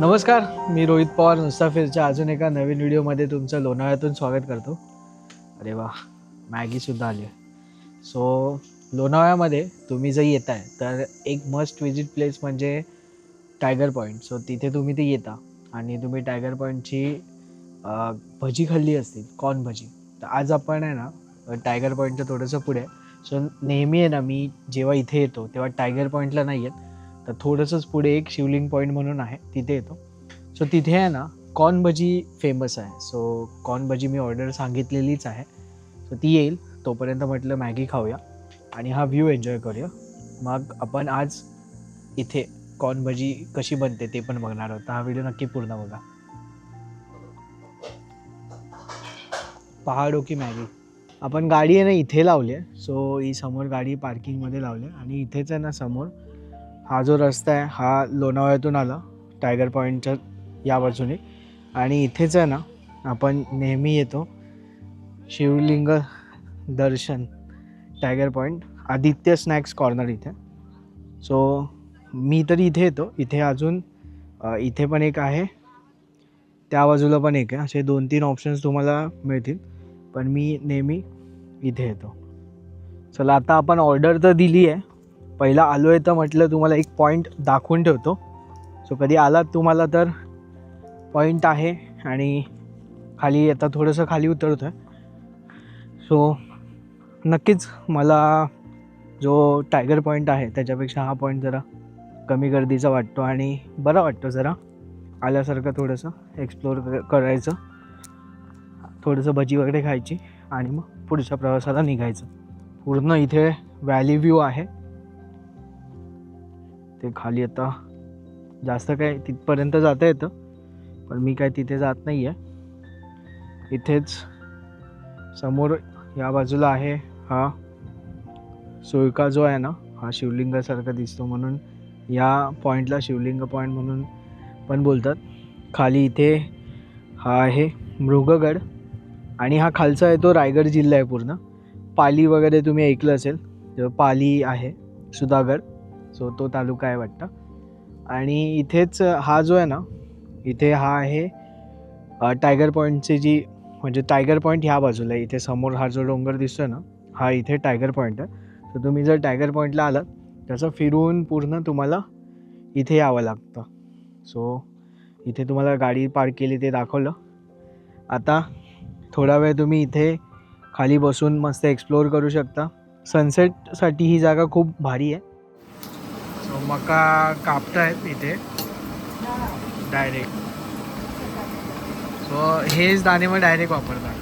नमस्कार मी रोहित पवार मुस्ताफिरच्या अजून एका नवीन व्हिडिओमध्ये तुमचं लोणावळ्यातून स्वागत करतो. अरे वा मॅगीसुद्धा आली आहे. सो लोणावळ्यामध्ये तुम्ही जर येत आहे तर एक मस्ट विजिट प्लेस म्हणजे टायगर पॉईंट सो तिथे तुम्ही ते येता आणि तुम्ही टायगर पॉईंटची भजी खाल्ली असतील कॉर्न भजी. तर आज आपण आहे ना टायगर पॉईंटच्या थोडंसं पुढे. सो नेहमी आहे ना मी जेव्हा इथे येतो तेव्हा टायगर पॉईंटला नाही येत. तर थोडंसंच पुढे एक शिवलिंग पॉईंट म्हणून आहे तिथे येतो. सो तिथे आहे ना कॉर्न भजी फेमस आहे. सो कॉर्न भजी मी ऑर्डर सांगितलेलीच आहे. सो ती येईल तोपर्यंत म्हटलं मॅगी खाऊया आणि हा व्ह्यू एन्जॉय करूया. मग आपण आज इथे कॉर्न भजी कशी बनते ते पण बघणार आहोत. हा व्हिडिओ नक्की पूर्ण बघा. पहाडो हो की मॅगी? आपण गाडी आहे ना इथे लावली आहे. सो ही समोर गाडी पार्किंगमध्ये लावली आहे आणि इथेच आहे ना समोर हा जो रस्ता आहे हा लोणावळ्यातून आला टायगर पॉईंटच्या या बाजूने. आणि इथेच आहे ना आपण नेहमी येतो शिवलिंग दर्शन tiger point Aditya snacks corner इथे. सो मी तरी इथे येतो. इथे अजून इथे पण एक आहे त्या बाजूला पण एक आहे. असे दोन तीन ऑप्शन्स तुम्हाला मिळतील. पण मी नेहमी इथे येतो. चला आता आपण ऑर्डर तर दिली आहे पहिला आलो आहे तर म्हटलं तुम्हाला एक पॉईंट दाखवून ठेवतो. सो कधी आलात तुम्हाला तर पॉईंट आहे आणि खाली आता थोडंसं खाली उतरतो आहे सो नक्कीच मला जो टायगर पॉईंट आहे त्याच्यापेक्षा हा पॉईंट जरा कमी गर्दीचा वाटतो आणि बरा वाटतो जरा. आल्यासारखं थोडंसं एक्सप्लोर करायचं. थोडंसं भजी वगैरे खायची आणि मग पुढच्या प्रवासाला निघायचं. पूर्ण इथे व्हॅली व्ह्यू आहे. ते खाली आता जास्त काय तिथपर्यंत जाता येतं पण मी काय तिथे जात नाही आहे इथेच समोर या बाजूला आहे हा सुळका जो आहे ना हा शिवलिंगासारखा दिसतो म्हणून या पॉईंटला शिवलिंग पॉईंट म्हणून पण बोलतात. खाली इथे हा आहे मृगगड आणि हा खालचा आहे तो रायगड जिल्हा आहे पूर्ण. पाली वगैरे तुम्ही ऐकलं असेल तर पाली आहे सुधागड. सो तो तालुका आहे वाटतं. आणि इथेच हा जो आहे ना इथे हा आहे टायगर पॉईंटची जी म्हणजे टायगर पॉईंट ह्या बाजूला आहे. इथे समोर हा जो डोंगर दिसतोय ना हा इथे टायगर पॉईंट आहे. तर तुम्ही जर टायगर पॉईंटला आलात त्याचं फिरून पूर्ण तुम्हाला इथे यावं लागतं. सो इथे तुम्हाला गाडी पार्क केली ते दाखवलं. आता थोडा वेळ तुम्ही इथे खाली बसून मस्त एक्सप्लोअर करू शकता. सनसेटसाठी ही जागा खूप भारी आहे. सो मका कापतायत इथे. डायरेक्ट सो हेच दाणे मग डायरेक्ट वापरतात.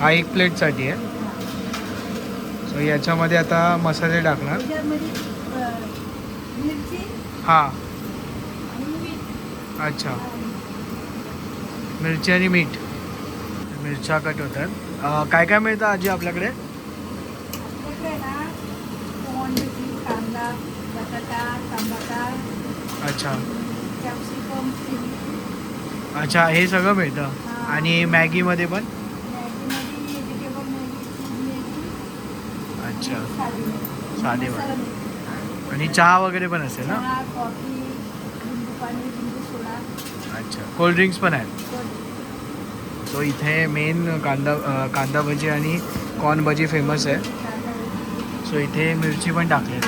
हा एक प्लेटसाठी आहे. सो याच्यामध्ये आता मसाले टाकणार. हां. अच्छा. मिरची आणि मीठ. मिरच्या कट होतात. काय काय मिळतं आजी आपल्याकडे ना कोंडची कांदा बटाटा टमाटा अच्छा. कॅप्सिकम अच्छा हे सगळं मिळतं. आणि मॅगीमध्ये पण? अच्छा. साधी. मॅगी. आणि चहा वगैरे पण असेल ना? अच्छा. कोल्ड्रिंक्स पण आहेत? सो इथे मेन कांदा कांदा भजी आणि कॉर्न भजी फेमस आहे. सो इथे मिरची पण टाकली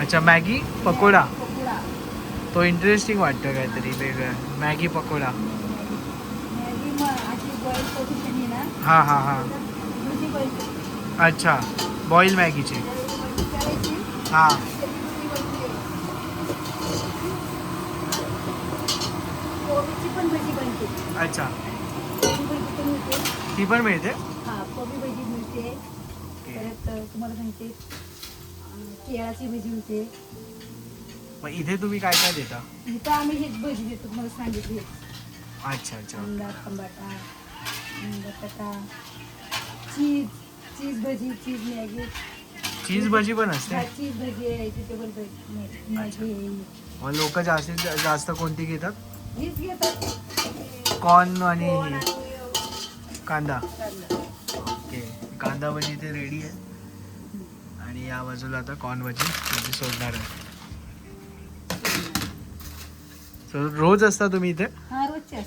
अच्छा मैगी पकोडा? तो इंटरेस्टिंग वाटतं काहीतरी वेगळं. मॅगी पकोडा. हाँ हाँ हाँ. अच्छा बॉईल मॅगीचे. हाँ. अच्छा. ती पण मिळते? परत तुम्हाला केळाची भजी मिळते मग इथे तुम्ही काय काय देता? इथं आम्ही हेच भजी देतो तुम्हाला सांगितली अच्छा अच्छा. कांदा टमाटा अं, बटाटा चीज चीज भजी चीज मॅगी. चीज भजी पण असते? हा चीज भजी आहे व्हेजिटेबल भजी मॅगी आहे मग. लोक जास्तीत जा- जास्त कोणती घेतात? हीच घेतात. कॉर्न आणि कांदा. ओके. कांदा भजी इथे रेडी आहे. आणि या बाजूला आता कॉर्न भजी म्हणजे सोडणार आहे. रोज असता तुम्ही इथे? हा रोजचे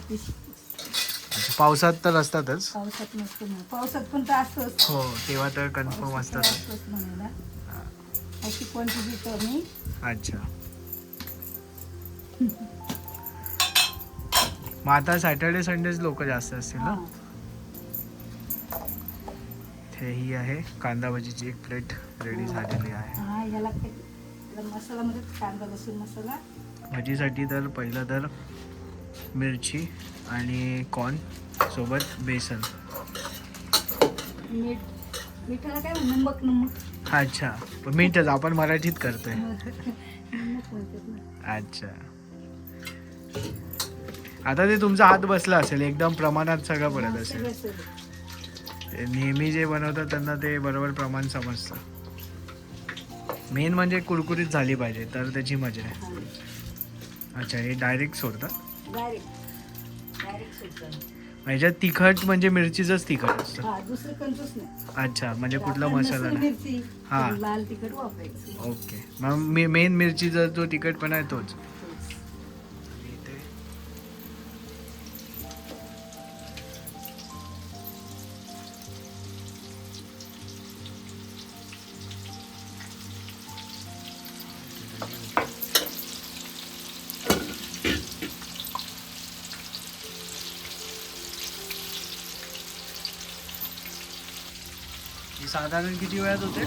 ते अच्छा, पावसात तर असतातच. पावसात नसतो म्हणा. पावसात पण तर असतोच हो तेव्हा तर कन्फर्म पावसात तर असतातच असतोच म्हणायला. अशी क्वांटिटी देतो मी अच्छा. मग आता सॅटर्डे संडेज लोक जास्त असतील ना? हा. इथे ही आहे. कांदा भजीची एक प्लेट रेडी झालेली आहे. हा याला कांदा लसूण मसाला. भजीसाठी तर पहिलं तर मिरची आणि कॉर्न सोबत बेसन. मीठ मिठाला काय म्हणू नमक नमक अच्छा पण मीठच आपण मराठीत करतोय. अच्छा. आता ते तुमचा हात बसला असेल एकदम प्रमाणात सगळं पडत असेल. ते नेहमी जे बनवतात त्यांना ते बरोबर प्रमाण समजतं. मेन म्हणजे कुरकुरीत झाली पाहिजे तर त्याची मजा आहे. हा. अच्छा हे डायरेक्ट सोडतात? डायरेक्ट डायरेक्ट सुटतं ह्याच्यात तिखट म्हणजे मिरचीचंच तिखट असतं. हा अच्छा म्हणजे कुठला मसाला नाही. मिरची हा. लाल तिखट वापरायचं. ओके. मग मेन मिरचीचा जो तिखटपणा आहे तोच. साधारण किती वेळात होते?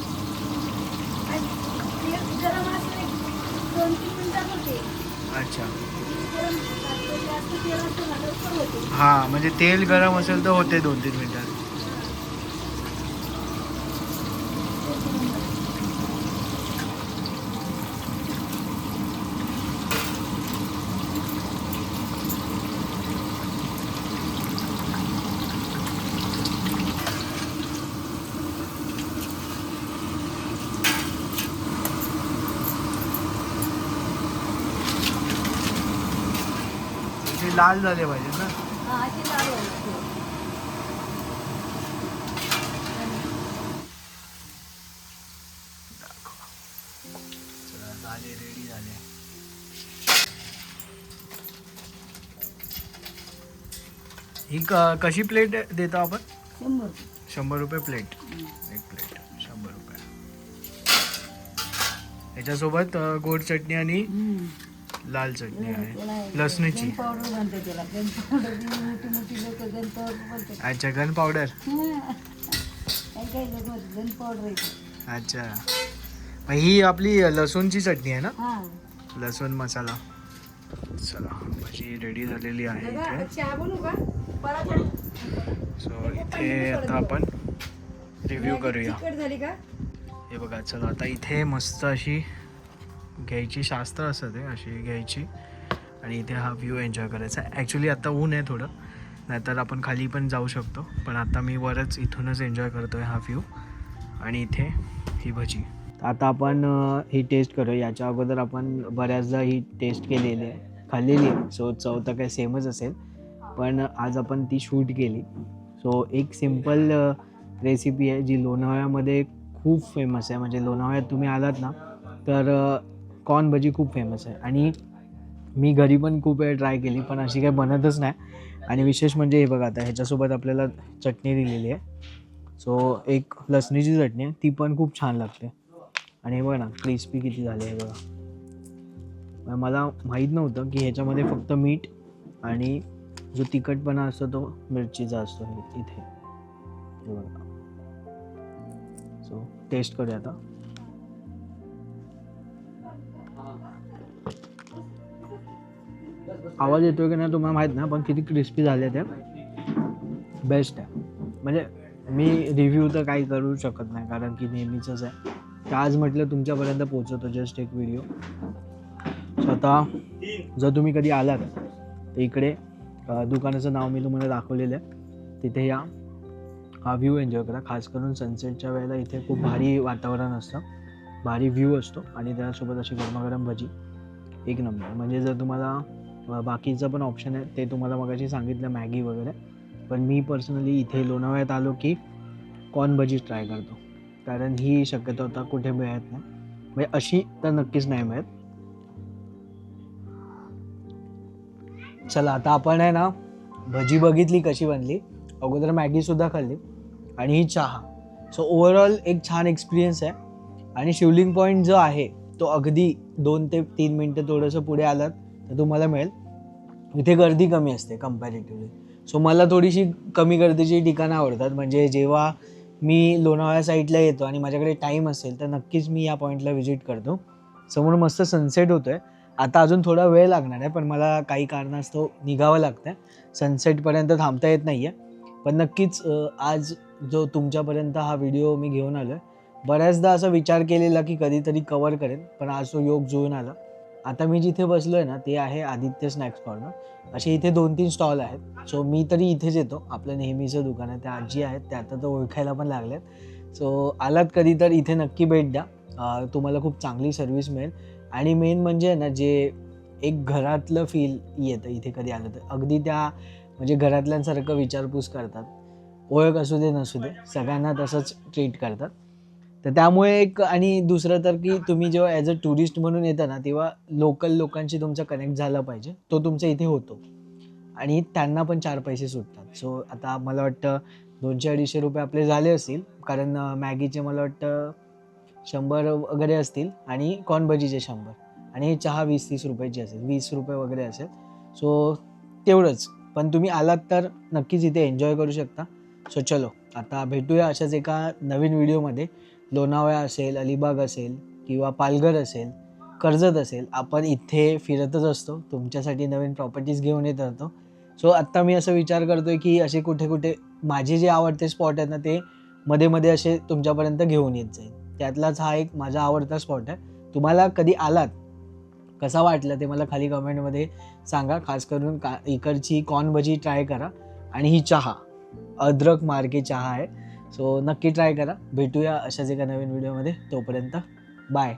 अच्छा. हा म्हणजे तेल गरम असेल तर होते दोन तीन मिनिटात. ते लाल झाले पाहिजे ना हा अशी लाल व्हायला तेल. चला, झाले रेडी झाले ही क- कशी प्लेट देतो आपण शंभर शंभर रुपये प्लेट. एक प्लेट शंभर रुपये याच्यासोबत अ, गोड चटणी आणि हम्म. लाल चटणी आहे. लसणीची. गन पावडर म्हणते त्याला. गन पावडर मोठी मोठी लोक गन पावडर बोलतात. अच्छा गन पावडर. काही काही लोक गन पावडर येते अच्छा. मग ही आपली लसूणची चटणी आहे ना? हा. लसूण मसाला. चला भजी रेडी झालेली आहे इथे. सो इथे आता आपण रिव्ह्यू करूया. हे बघा चला आता इथे मस्त अशी घ्यायची शास्त्र असतं ते अशी घ्यायची. आणि इथे हा व्ह्यू एन्जॉय करायचा. ॲक्च्युली आता ऊन आहे थोडं नाहीतर आपण खाली पण जाऊ शकतो. पण आता मी वरच इथूनच एन्जॉय करतो आहे हा व्ह्यू आणि इथे ही भजी. आता आपण ही टेस्ट करू याच्या अगोदर आपण बऱ्याचदा ही टेस्ट केलेली आहे. खाल्लेली आहे. सो चव तर काही सेमच असेल. पण आज आपण ती शूट केली. सो एक सिंपल रेसिपी आहे जी लोणावळ्यामध्ये खूप फेमस आहे. म्हणजे लोणावळ्यात तुम्ही आलात ना तर कॉर्न भजी खूप फेमस आहे. आणि मी घरी पण खूप वेळ ट्राय केली पण अशी काही बनतच नाही. आणि विशेष म्हणजे हे बघा आता ह्याच्यासोबत आपल्याला चटणी दिलेली आहे. सो एक लसणीची चटणी आहे ती पण खूप छान लागते. आणि हे बघा ना क्रिस्पी किती झाले आहे बघा. मला माहीत नव्हतं की ह्याच्यामध्ये फक्त मीठ आणि जो तिखटपणा असतो तो मिरचीचा असतो इथे. हे बघा. सो टेस्ट करूया आता. आवाज येतोय की नाही तुम्हाला माहीत नाही पण किती क्रिस्पी झाले ते बेस्ट आहे. म्हणजे मी रिव्ह्यू तर काही करू शकत नाही कारण की नेहमीचंच आहे. तर आज म्हटलं तुमच्यापर्यंत पोहोचवतो जस्ट एक व्हिडिओ स्वतः जर तुम्ही कधी आलात तर इकडे दुकानाचं नाव मी तुम्हाला दाखवलेलं आहे. तिथे या. हा व्ह्यू एन्जॉय करा. खास करून सनसेटच्या वेळेला इथे खूप भारी वातावरण असतं. भारी व्ह्यू असतो आणि त्यासोबत अशी गरमागरम भजी एक नंबर म्हणजे जर तुम्हाला बाकीचं पण ऑप्शन आहे ते तुम्हाला मगाशी सांगितलं मॅगी वगैरे. पण मी पर्सनली इथे लोणावळ्यात आलो की कॉर्न भजी ट्राय करतो. कारण ही शक्यता होता कुठे मिळत नाही. म्हणजे अशी तर नक्कीच नाही मिळत. चला आता आपण आहे ना भजी बघितली कशी बनली. अगोदर मॅगीसुद्धा खाल्ली. आणि ही चहा. सो ओव्हरऑल एक छान एक्सपिरियन्स आहे. आणि शिवलिंग पॉईंट जो आहे तो अगदी दोन ते तीन मिनटं थोडंसं पुढे आलात तर तुम्हाला मिळेल. इथे गर्दी कमी असते कम्पॅरेटिव्हली सो मला थोडीशी कमी गर्दीची ठिकाणं आवडतात. म्हणजे जेव्हा मी लोणावळा साईडला येतो आणि माझ्याकडे टाईम असेल तर नक्कीच मी या पॉईंटला व्हिजिट करतो. समोर मस्त सनसेट होतोय. आता अजून थोडा वेळ लागणार आहे पण मला काही कारणास्तव निघावं लागतं आहे सनसेटपर्यंत थांबता येत नाही आहे पण नक्कीच आज जो तुमच्यापर्यंत हा व्हिडिओ मी घेऊन आलो आहे बऱ्याचदा असा विचार केलेला की कधीतरी कवर करेन पण आज तो योग जुळून आला. आता मी जिथे बसलो आहे ना ते आहे आदित्य स्नॅक्स कॉर्नर असे इथे दोन तीन स्टॉल आहेत. सो मी तरी इथेच येतो. आपलं नेहमीचं दुकान आहे. त्या आजी आहेत. त्या आता तर ओळखायला पण लागल्यात. सो आलात कधी तर इथे नक्की भेट द्या. तुम्हाला खूप चांगली सर्व्हिस मिळेल. आणि मेन म्हणजे ना जे एक घरातलं फील येतं इथे कधी आलं तर. अगदी त्या म्हणजे घरातल्यांसारखं विचारपूस करतात. ओळख असू दे नसू दे. सगळ्यांना तसंच ट्रीट करतात. तर त्यामुळे एक आणि दुसरं तर की तुम्ही जेव्हा ॲज अ टुरिस्ट म्हणून येता ना तेव्हा लोकल लोकांशी तुमचा कनेक्ट झाला पाहिजे. तो तुमच्या इथे होतो. आणि त्यांना पण चार पैसे सुटतात. सो आता मला वाटतं दोनशे अडीचशे रुपये आपले झाले असतील. कारण मॅगीचे मला वाटतं शंभर वगैरे असतील आणि कॉर्न भजीचे शंभर. आणि चहा वीस तीस रुपयाची असेल. वीस रुपये वगैरे असेल. सो तेवढंच. पण तुम्ही आलात तर नक्कीच इथे एन्जॉय करू शकता. सो चलो. आता भेटूया अशाच एका नवीन व्हिडिओमध्ये लोणावळा असेल अलिबाग असेल किंवा पालघर असेल कर्जत असेल आपण इथे फिरतच असतो. तुमच्यासाठी नवीन प्रॉपर्टीज घेऊन येत राहतो. सो आत्ता मी असं विचार करतोय की असे कुठे कुठे माझे जे आवडते स्पॉट आहेत ना ते मध्ये मध्ये असे तुमच्यापर्यंत घेऊन येत जाईल. त्यातलाच हा एक माझा आवडता स्पॉट आहे. तुम्हाला कधी आलात? कसा वाटलं ते मला खाली कमेंटमध्ये सांगा. खास करून का इकडची कॉर्न भजी ट्राय करा. आणि ही चहा. अद्रक मार्के चहा आहे. सो नक्की ट्राय करा. भेटूया अशाच एका नवीन व्हिडिओमध्ये तोपर्यंत बाय